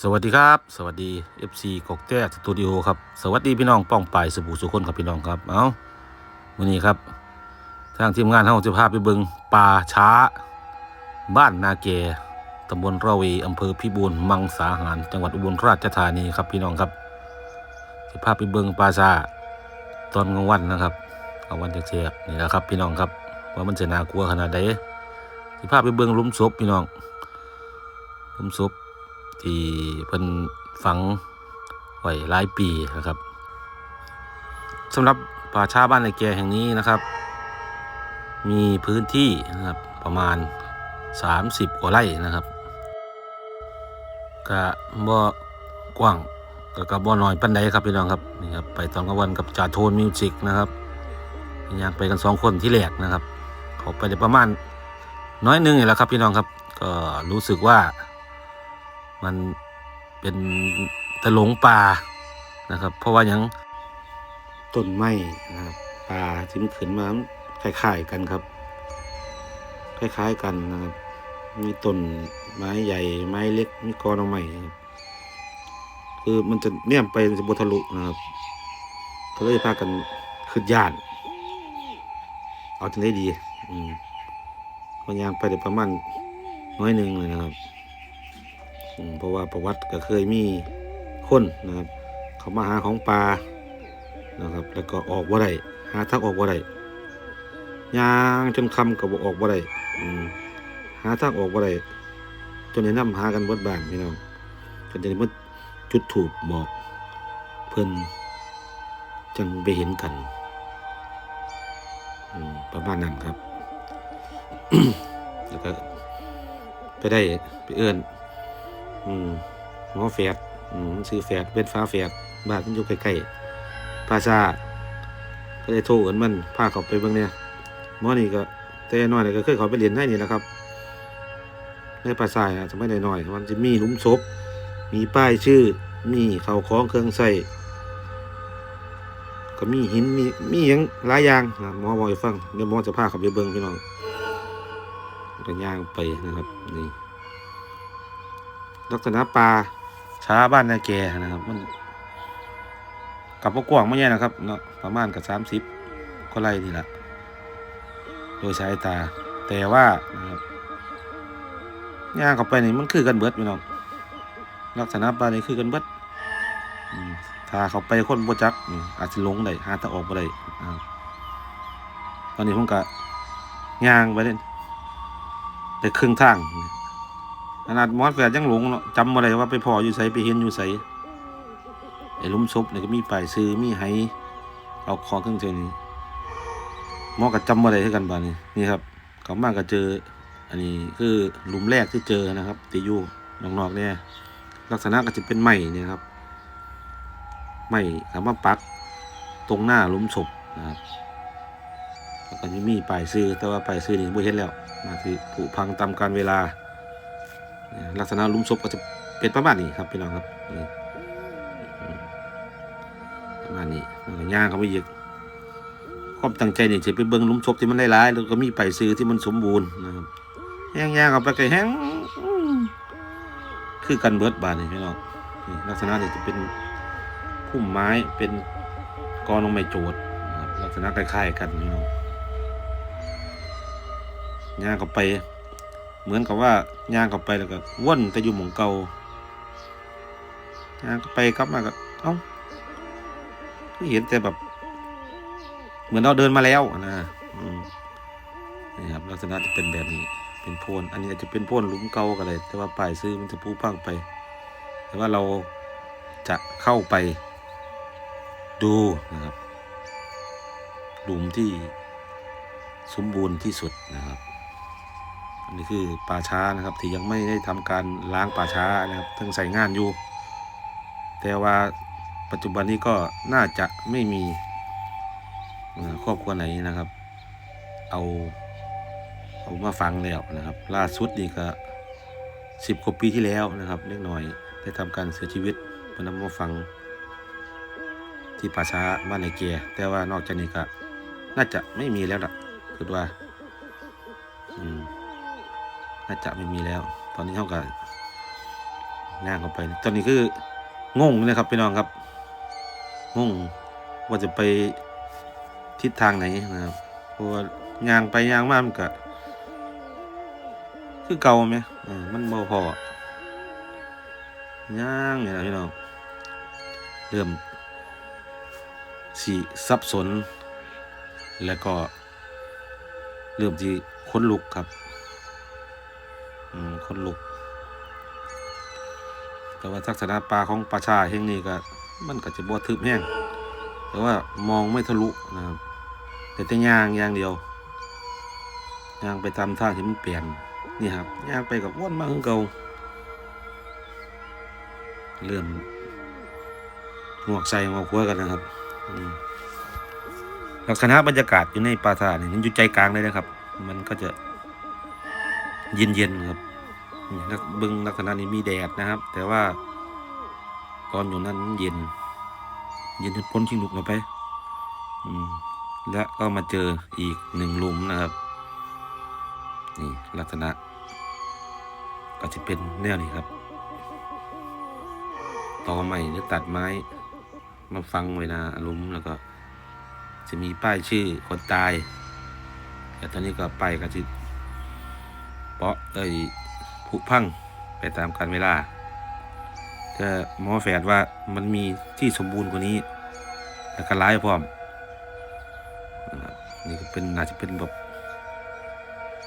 สวัสดีครับ สวัสดี FC กกแต้สตูดิโอครับ สวัสดีพี่น้องป้องปายสบู่สุคนครับพี่น้องครับ เอาวันนี้ครับ ทางทีมงานเฮาจะพาไปเบิงป่าช้า บ้านนาเกตำบลระเวอำเภอพิบูลมังสาหาร จังหวัดอุบลราชธานีครับพี่น้องครับจะพาไปเบิงป่าช้าตอนกลางวันนะครับกลางวันเจ๊กๆนี่แหละครับ พี่น้องครับ ว่ามันจะน่ากลัวขนาดใดจะพาไปเบิงลุมศพพี่น้องลุมศพ ที่เพิ่นฝังไว้หลายปีนะครับสำหรับป่าช้าบ้านในแกแห่งนี้นะครับ มีพื้นที่นะครับประมาณ 30 กว่าไร่นะครับกะบ่กว้างกะกะบ่น้อยปันใดครับพี่น้องครับนี่ครับไปตอนกลางวันกับจ่าโทนมิวสิกนะครับยางไปกันสองคนที่แหลกนะครับเขาไปได้ประมาณน้อยนึงนี่แหละครับพี่น้องครับ ก็รู้สึกว่า มันเป็นตะหลงป่านะครับ เพราะว่ายังต้นไม้นะครับป่าที่มันขึ้นมาคล้ายๆกันครับ คล้ายๆกันนะครับ มีต้นไม้ใหญ่ไม้เล็กมีกอหน่อไม้ครับคือมันจะเนี่ยไปจะบทะลุนะครับก็เลยพากันขึ้นย่านเอาจนได้ดี อืมพยายามไปได้ประมาณน้อยหนึ่งเลยนะครับ เพราะว่าประวัติก็เคยมีคนนะครับ เขามาหาของปลานะครับ แล้วก็ออกบ่ได้หาทางออกบ่ได้ยางจนคำก็บ่ออกบ่ได้หาทางออกบ่ได้จนแนะนำหากันบดบานพี่น้องจนได้มาจุดถูกบอกเพิ่นจังไปเห็นกันประมาณนั้นครับ แล้วก็ไปได้ไปเอื้อน อืมหมอแฝดอืมซื้อแฝดเป็นฟ้าแฝดบ้านมันอยู่ใกล้ๆปราชาก็เลยโทรเอินมันพาเขาไปเบิ่งเนี่ยหมอนี่ก็แต่น้อยก็เคยเขาไปเรียนให้นี่แหละครับ ในปราสาอะจะไม่ได้น้อยมันจะมีหลุมศพมีป้ายชื่อ มีเขาวของเครื่องใส่ก็มีหินมีมีหยังหลายอย่างนะหมอบอกให้ฟังเดี๋ยวหมอจะพาเขาไปเบิ่งพี่น้องก็ย่างไปนะครับนี่ ลักษณะปลาช้าบ้านนาแกนะครับ มันกับพวกกว้างไม่ใช่นะครับเนาะประมาณกับสามสิบก็ไล่นี่แหละโดยสายตา แต่ว่านะครับย่างเข้าไปนี่มันคือกันเบิดพี่น้องลักษณะปลานี่คือกันเบิดถ้าเขาไปคนบ่จัก อาจจะลงได้หาทาออกบ่ได้ตอนนี้ผมก็ย่างไปเล่นได้ครึ่งทาง ขนาดมอสแฝดยังหลงเนาะจำอะไรว่าไปพออยู่ใสไปเห็นอยู่ใสไอ้ลุมศพเนี่ยก็มีป้ายซื้อมีไหเอาขอเครื่องเจนี้มอก็จำอะไรให้กันบ้านี้นี่ครับเขามาก็เจอ อันนี้คือหลุมแรกที่เจอนะครับตีอยู่นอกๆเนี่ยลักษณะก็จะเป็นไม้เนี่ยครับไม้สามารถปักตรงหน้าลุมศพนะครับแล้วก็จะมีป้ายซื้อแต่ว่าป้ายซื้อนี่ไม่เห็นแล้วมาที่ผุพังตามกาลเวลา ลักษณะลุมศพก็จะเป็นประมาณนี้ครับพี่น้องครับนี่ประมาณนี้แล้วก็ย่างเขาไปอีกความตั้งใจนี่จะไปเบิ่งลุมศพที่มันหลายๆแล้วก็มีไปซื้อที่มันสมบูรณ์นะครับย่างย่างเอาไปไก่แห้งคือกันเบิดบานนี่พี่น้องลักษณะนี่จะเป็นพุ่มไม้เป็นกอลงไม้โจดลักษณะคล้ายๆกันพี่น้องย่างเขาไป เหมือนกับว่าย่างเข้าไปแล้วก็ว่นแต่อยู่หมองเก่าย่างไปกลับมาก็เอ้าก็เห็นแต่แบบ เหมือนเราเดินมาแล้วนะนี่ครับลักษณะจะเป็นแบบนี้ เป็นโพนอันนี้อาจจะเป็นโพนหลุมเก่าก็เลยแต่ว่าป้ายซื้อมันจะพูพังไป แต่ว่าเราจะเข้าไปดูนะครับหลุมที่สมบูรณ์ที่สุดนะครับ อันนี้คือป่าช้านะครับที่ยังไม่ได้ทำการล้างป่าช้านะครับทั้งใส่งานอยู่ แต่ว่าปัจจุบันนี้ก็น่าจะไม่มีครอบครัวไหนนะครับ เอาเอามาฟังแล้วนะครับ ล่าสุดนี่ก็สิบกว่าปีที่แล้วนะครับเล็กน้อยได้ทำการเสียชีวิตมานำมาฟัง ที่ป่าช้าบ้านในเกียแต่ว่านอกจากนี้ก็น่าจะไม่มีแล้วล่ะคือว่า อืม น่าจะไม่มีแล้ว ตอนนี้เขาก็ย่างเข้าไป ตอนนี้คืองงนะครับพี่น้องครับงงว่าจะไปทิศทางไหนนะครับเพราะว่าย่างไปย่างมามันก็คือเก่าไหมมันบ่พอย่างเนี่ยนะพี่น้องเริ่มสีสับสน แล้วก็เริ่มที่ค้นลุกครับ อืมคนลุก แต่ว่าทักษณะปลาของปลาชาแห่งนี้ก็มันก็จะบวทึบแห้งแต่ว่ามองไม่ทะลุนะครับ แต่แต่ย่างอย่างเดียวย่างไปตามทางที่มันเปลี่ยนนี่ครับย่างไปกับวนมาคือเก่าเริ่มงวกใส่งวกหัวกันนะครับลักษณะบรรยากาศอยู่ในปราสาทนี่มันอยู่ใจกลางเลยนะครับ มันก็จะ เย็นๆครับนี่ลักเบึงลักษณะนี้มีแดดนะครับ แต่ว่า ตอนอยู่นั้นเย็น เย็นจนพ้นชิงลุกเราไป อืม และก็มาเจออีกหนึ่งหลุมนะครับ นี่ลักษณะ ก็จะเป็นแนวนี้ครับตอใหม่หรือตัดไม้ มาฟังไว้นะลุมแล้วก็ จะมีป้ายชื่อคนตาย แต่ตอนนี้ก็ไปก็จะ เปาะเอ้ยผุพังไปตามกาลเวลา แต่หมอแฝดว่ามันมีที่สมบูรณ์กว่านี้ แล้วก็ร้ายพร้อมนะครับนี่ก็เป็นน่าจะเป็นแบบ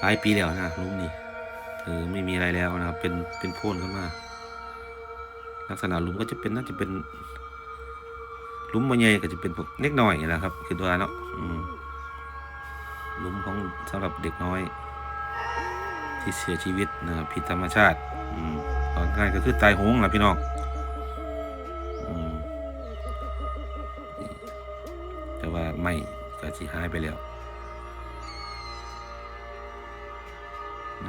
หลายปีแล้วนะลุมนี่เออไม่มีอะไรแล้วนะครับ เป็นเป็นโพ่นขึ้นมาลักษณะลุมก็จะเป็นน่าจะเป็นลุมมันใหญ่ก็จะเป็นพวกเล็กน้อยนะครับ คือตัวเนาะลุมของสำหรับเด็กน้อย ที่เสียชีวิตนะครับผิดธรรมชาติอืมตอนง่ายก็คือตายโหงแหละพี่น้องอืมแต่ว่าไม่ก็สิหายไปแล้ว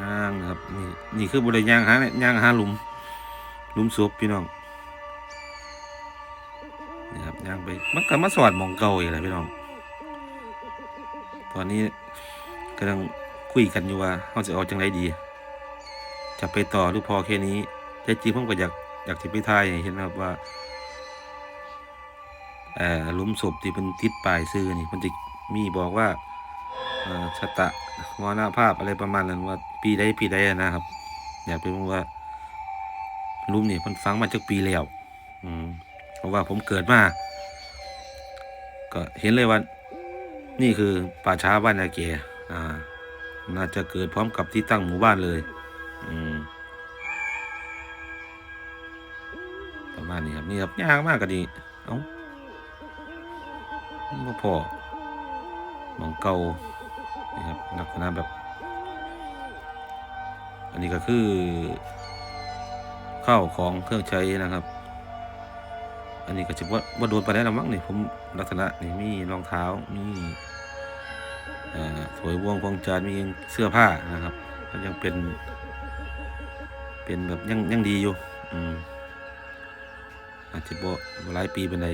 ย่างครับนี่นี่คือบริย่างหาเนี่ยย่างหาหลุมหลุมศพพี่น้องนี่ครับย่างไปมันก็มาสอดมองเก่าอีกแหละพี่น้อง ตอนนี้กำลัง คุยกันอยู่ว่าเราจะเอาจังไรดี จะไปต่อหรือพอแค่นี้แต่จริงผมก็อยากอยากจะไปทายเห็นนะครับว่าเออลุมศพที่เป็นติดปลายซื้อนี่มันจะมีบอกว่าอชะตะมรณภาพอะไรประมาณนั้นว่า ปีใดปีใดนะครับ อยากไปรู้ว่าลุมนี่มันฝังมาจากปีแล้วอืมเพราะว่าผมเกิดมาก็เห็นเลยว่า นี่คือป่าช้าบ้านนาเกอ่า น่าจะเกิดพร้อมกับที่ตั้งหมู่บ้านเลยอืมประมาณนี้ครับนี่ครับยากมากก็ดีเอ้าบ่พอมองเก่านี่ครับลักษณะแบบ อันนี้ก็คือข้าวของเครื่องใช้นะครับ อันนี้ก็จะว่าว่าโดนไปได้แล้วมั้งนี่ผมลักษณะนี่มีรองเท้ามี เอ่อถวยวงพวงจานมีเสื้อผ้านะครับก็ยังเป็น เป็นแบบยังยังดีอยู่อืมอาจจะบ่หลายปีเป็นไร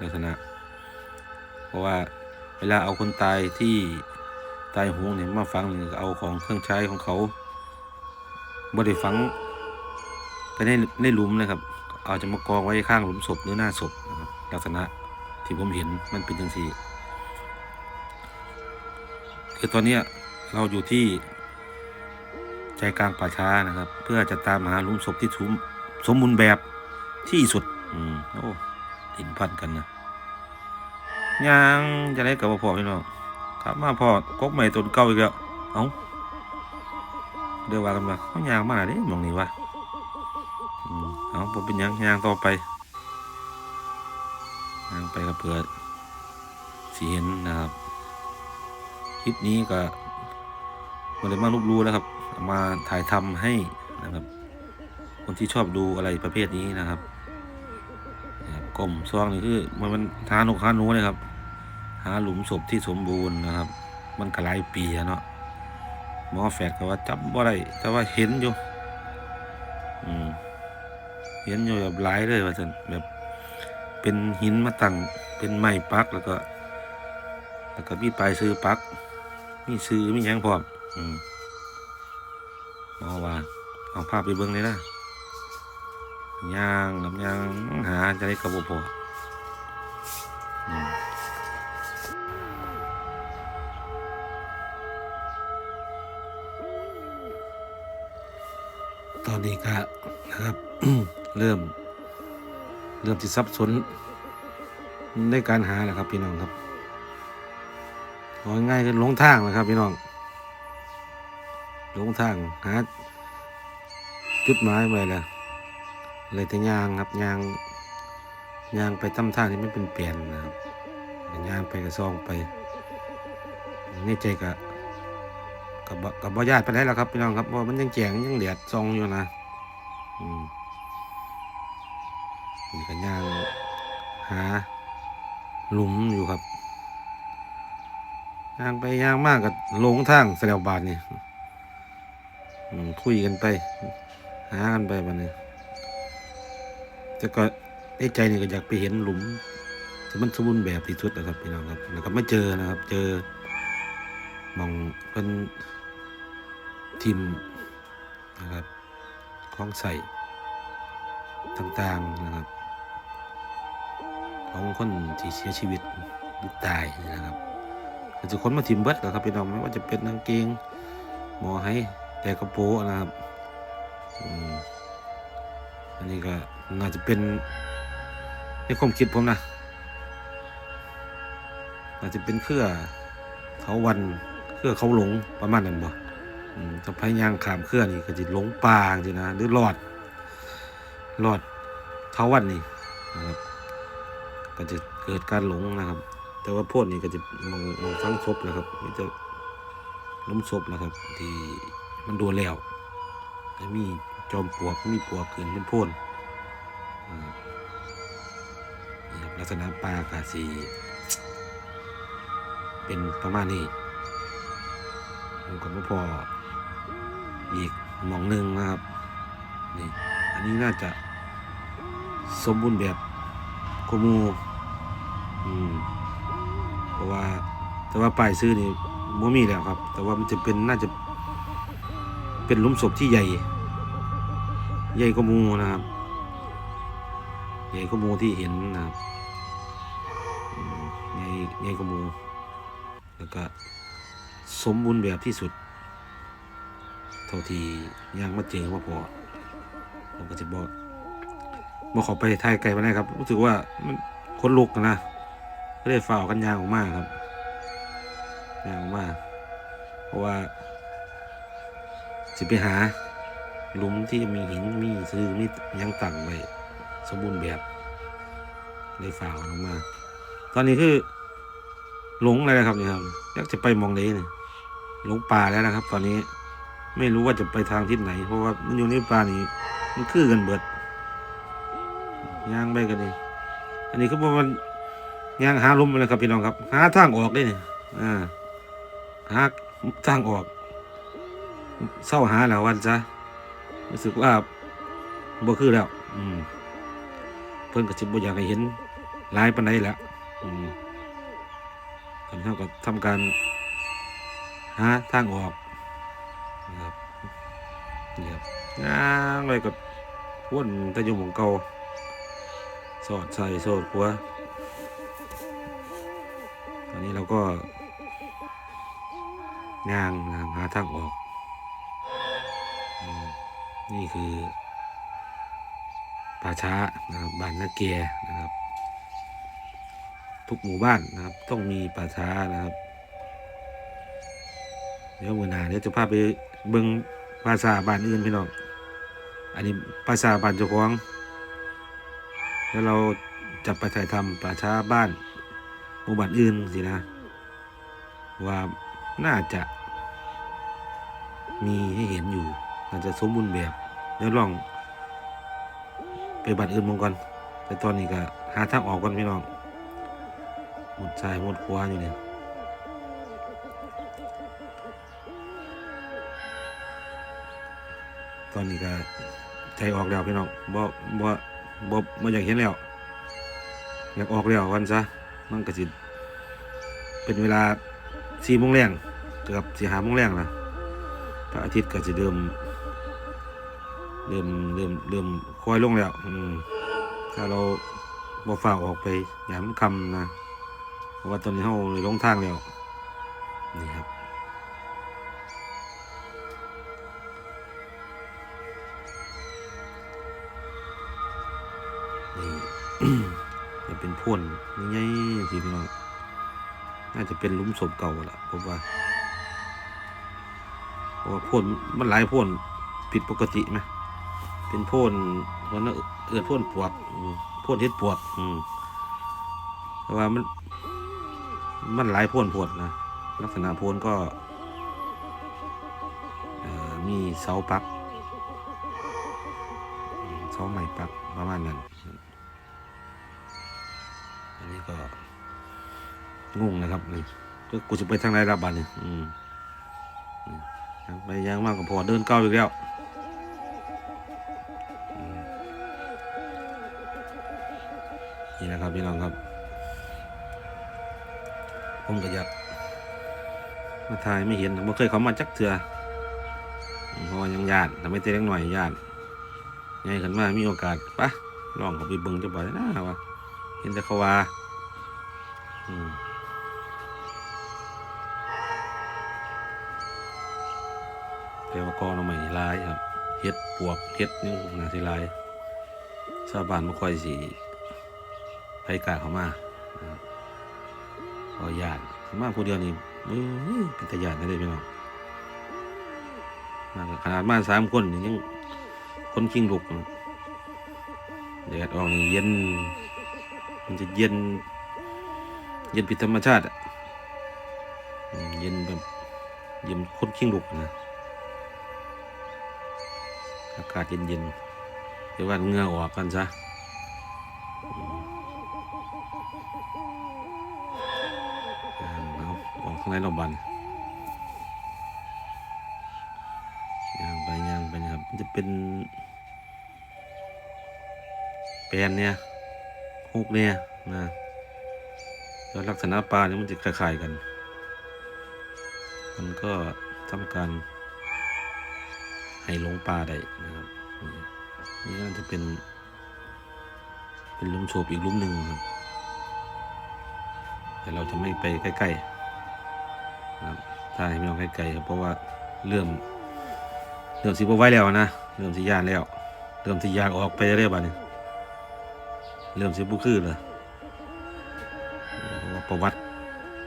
ลักษณะ เพราะว่าเวลาเอาคนตายที่ตายหงเนี่ยมาฝังเนี่ยเอาของเครื่องใช้ของเขาบ่ได้ฝังไปในในหลุมนะครับ เอาจะมากองไว้ข้างหลุมศพหรือหน้าศพนะครับลักษณะที่ผมเห็นมันเป็นจังซี่ คือตอนนี้เราอยู่ที่ ใจกลางป่าช้านะครับ เพื่อจะตามหาลุมศพที่สมสมบูรณ์แบบที่สุด อืมโอ้ถินพันกันนะยางจะได้กับพ่อพี่น้องครับมาพ่อกกใหม่ต้นเก่าอีกแล้วเอ้าเดี๋ยวว่ากันมาเขายางมาเด้หมองนี้วะอืมเอาผมเป็นยังยางต่อไปยางไปก็เพื่อสีเห็นนะครับ คลิปนี้ก็มาเลยมาลบรู้แล้วครับมาถ่ายทำให้นะครับ คนที่ชอบดูอะไรประเภทนี้นะครับกลมซองนี่คือมันมันทานกทานูเลยครับ หาหลุมศพที่สมบูรณ์นะครับ มันกลายปีเนาะหมอแฝดก็ว่าจำบ่ได้แต่ว่าเห็นอยู่อืมเห็นอยู่แบบหลายเลยว่าสันแบบเป็นหินมาตั้งเป็นไม้ปักแล้วก็ แล้วก็มีปลายซื้อปัก มีซื้อมีหยังพร้อมอืมหมอว่าเอาภาพไปเบิ่งเลยนะย่างน้ำย่างหาจะได้กระบุพอตอนนี้ก็นะครับ เริ่ม เริ่มที่ซับสนในการหาแหละครับพี่น้องครับ ง่ายๆคือหลงทางนะครับ พี่น้องหลงทางหาจุดหมายไปแล้วเลยแต่ยางครับยางยางไปตำทางที่ไม่เป็นเปลี่ยนนะครับยางไปกระซองไปในใจกะกับกับบ่ญาติไปได้แล้วครับพี่น้องครับเพราะมันยังแจงยังเดียดซองอยู่นะอืมนี่ก็ย่างหาหลุมอยู่ครับ ย่างไปย่างมากกับลงทางแสลวบาทนี่อืมคุยกันไป หากันไปบันนี้แต่ก็ในใจนี่ก็อยากไปเห็นหลุมที่มันสมบูรณ์แบบที่สุดนะครับพี่น้องครับแล้วก็ไม่เจอนะครับ เจอมองเป็นทิมนะครับของใส่ต่างๆนะครับ ของคนที่เสียชีวิตหรือตายนะครับ ก็จจะคนมาทิมเบิดนะครับพี่น้องไม่ว่าจะเป็นกางเกงหมอให้แต่กระโปรงนะครับอันนี้ก็น่าจะเป็นในความคิดผมนะน่าจะเป็นเครือเขาวันเครือเขาหลงประมาณนั้นบ่อืมถ้าพยายามขามเครือนี่ก็จะหลงป่าจรินะหรือหลอดหลอดเขาวันนี่นะครับก็จะเกิดการหลงนะครับ แต่ว่าโพดนี่ก็จะมองมองฟังศพนะครับมีแต่ล้มศพนะครับ ที่มันโดนแล้วมีจอมปลวกมีปลวกขึ้นเป็นโพนอ่นี่ครับลักษณะปลากาสีเป็นประมาณนี้ผมก็บ่พออีกหมองหนึ่งนะครับนี่อันนี้น่าจะสมบูรณ์แบบกว่าหมูอืม เพราะว่าแต่ว่าป้ายซื้อนี่บ่มีแล้วครับ แต่ว่ามันจะเป็นน่าจะ เป็นลุมศพที่ใหญ่ ใหญ่กว่ามูนะครับ ใหญ่กว่ามูที่เห็นนะครับใหญ่ใหญ่กว่ามูแล้วก็สมบูรณ์แบบที่สุด เท่าที่ยังมาเจอมาพอผมก็จะบอกมาขอไปไทยไกลมาได้ครับรู้สึกว่ามันคนลุกนะ ก็เลยฝ่ากันยางออกมาครับยางออกมาเพราะว่า สิไปหาหลุมที่มีหินมีซื้อมียังตั้งไว้สมบูรณ์แบบเลยฝ่ากันออกมา ตอนนี้คือ หลงเลยนะครับเนี่ยครับอยากจะไปมองเลยเนี่ยหลงป่าแล้วนะครับ ตอนนี้ไม่รู้ว่าจะไปทางทิศไหน เพราะว่ามันอยู่ในป่านี้มันคือกันเบิดย่างไปกันนี่อันนี้คือว่ามัน ย่างหาลมเลยครับพี่น้องครับ หาทางออกได้เนี่ยอ่าหาทางออกเศร้าหาแล้ววันซะรู้สึกว่าบ่คือแล้ว อืม เพิ่นก็สิบ่อยากให้เห็นหลายปานใดแล้วอืมกันเท่ากับทำการหาทางออกนะครับนี่ครับย่างไปกับวนแตะยมของเก่าสอดใส่โซดหัว ตอนนี้เราก็ย่างนะหาทางออกอนี่คือป่าช้านะครับบ้านนาเกียนะครับ ทุกหมู่บ้านนะครับ ต้องมีป่าช้านะครับ เดี๋ยวมือหนาเดี๋ยวจะพาไปเบิ้งภาษาบ้านอื่นพี่น้องอันนี้ภาษาบ้านเจ้าของแล้วเราจะไปถ่ายทำป่าช้าบ้าน มู่บ้านอื่นสินะ ว่าน่าจะมีให้เห็นอยู่น่าจะสมบูรณ์แบบเดี๋ยวลองไปบ้านอื่นมองก่อนแต่ตอนนี้ก็หาทางออกก่อนพี่น้องหมดใจหมดขวาอยู่เนี่ยตอนนี้ก็ใจออกแล้วพี่น้องบ่บ่บ่บ่อยากเห็นแล้วอยากออกแล้ววันซะ มันก็สิเป็นเวลาสี่โมงแรงเกือบสี่ห้าโมงแรงนะพระอาทิตย์ก็จะเริ่มเริ่มเริ่มเริ่มค่อยลงแล้วอืมถ้าเราบ่ฝ่าออกไปย่ามคำนะ เพราะว่าตอนนี้เราเลยลงทางแล้ว นี่ครับ พ่นใหญ่ๆสิพี่น้องน่าจะเป็นลุมศพเก่าละผมว่าเพราะว่าพ่นมันหลายพ่นผิดปกติไหมเป็นพ่นวันนั้นเอือดพ่นปวกพ่นเฮ็ดปวกอืมแต่ว่ามัน มันหลายพ่นโพดนะลักษณะโพนก็มีเสาปักเสาใหม่ปักประมาณนั้น งงนะครับนี่ก็กูจะไปทางไหนรับบัตรนี่อืมนี่ยไปยังมากก็พอเดินเก้าอีกแล้วนี่นะครับพี่น้องครับ ผมก็อยากมาถ่ายไม่เห็นไม่เคยเขามาจักเถื่อเพราะว่ายังญาติแต่ไม่เต้นหน่อยญาติไงขันมามีโอกาสปะลองเขาไปเบิ่งจะบ่อยนะวะเห็นแต่เขาว่าอืม แต่ว่ากอหน่อใหม่นี่หลายครับเฮ็ดปวกเฮ็ดนี่นาสิหลายชาวบ้านไม่ค่อยสิไปกล้าเขามานะครับก็ญาติมาผู้เดียวนี่มือเป็นตาญาติไม่ได้พี่น้องมากขนาดมาสามคนยังคนคิงลุกแดดออกนี่เย็น มันจะเย็น เย็นผิดธรรมชาติอะเย็นแบบเย็นคนคิงลุกนะ อากาศเย็นๆเดี๋ยวว่าเงื่อออกกันซะอ่าเอาออกทางไหนเราบันย่างไปย่างไปนะครับมันจะเป็นแปลนเนี่ยฮุกเนี่ยนะแล้วลักษณะปลาเนี่ยมันจะคล้ายๆกัน มันก็ทำการ ให้ลงปลาได้นะครับนี่นี่ก็จะเป็น เป็นลุมโฉบอีกลุมหนึ่งครับแต่เราจะไม่ไปใกล้ๆนะครับถ้าให้ไม่ลองใกล้ๆครับเพราะว่าเริ่มเริ่มสิบไว้แล้วนะเริ่มสิยานแล้ว เริ่มสิยากออกไปเรื่อยๆบ้านี้เริ่มสิบุคือเลยประวัติ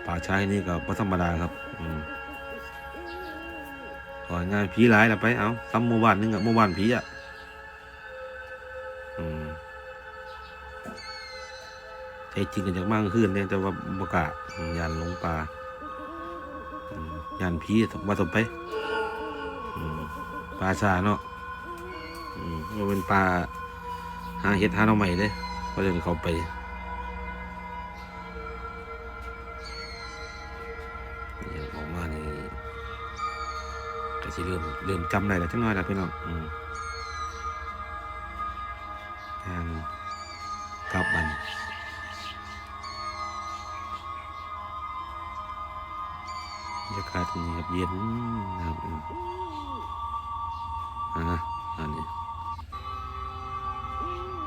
ป่าช้าที่นี่ก็บ่ธรรมดาครับ อืม ของานผีหลายละไปเอาซ้ำหมู่บ้านนึงอะหมู่บ้านผีอะอืมใจจริงกันจากมากขึ้นเนี่ยแต่ว่าบกล้าอืมยานลงป่ายานผีมาสมไปปลาชาเนาะมันเป็นปลาหาเห็ดหาหน่อใหม่เลยก็จะเขาไป เริ่มเริ่มจำได้แล้วจังน้อยแล้วพี่น้องทางกลับบันบรรยากาศตรงนี้ครับเย็นนะครับอ่าอันนี้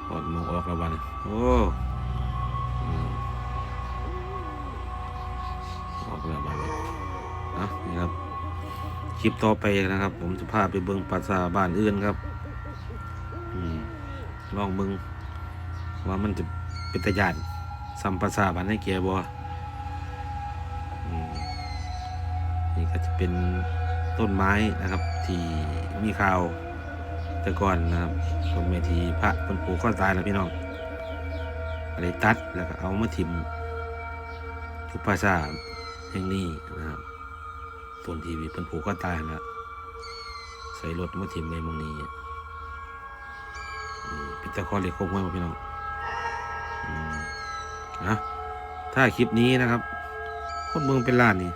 อดมองออกแล้ววันโอ้ออกแล้ววันนี้อะนี่ครับ คลิปต่อไปนะครับ ผมจะพาไปเบิงปราสาบ้านอื่นครับอลองเบิงว่ามันจะเป็นตะยานสัมปราสาบ้านให้เกียบอนี่ก็จะเป็นต้นไม้นะครับ ที่มีข่าวแต่ก่อนนะครับต้นไม้ที่พระเป็นปลูกข้อตายแล้วพี่น้องอะไรตัดแล้วก็เอามาถิ่มทุกภาษาแห่งนี้นะครับ ต้นที่เป็นปลูกข้อตายแล้วใส่รถมาถิ่มในเมองนี้อืมเป็นตะคอเหล็กโค้งไว้พี่น้องนะถ้าคลิปนี้นะครับ คนเมืองเป็นล้านนี่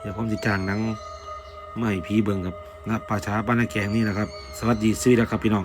เดี๋ยวผมจะจ้างนังไม่ผีเบิงครับณป่าช้าบ้านนาแกงนี่นะครับ สวัสดีสวีดครับพี่น้อง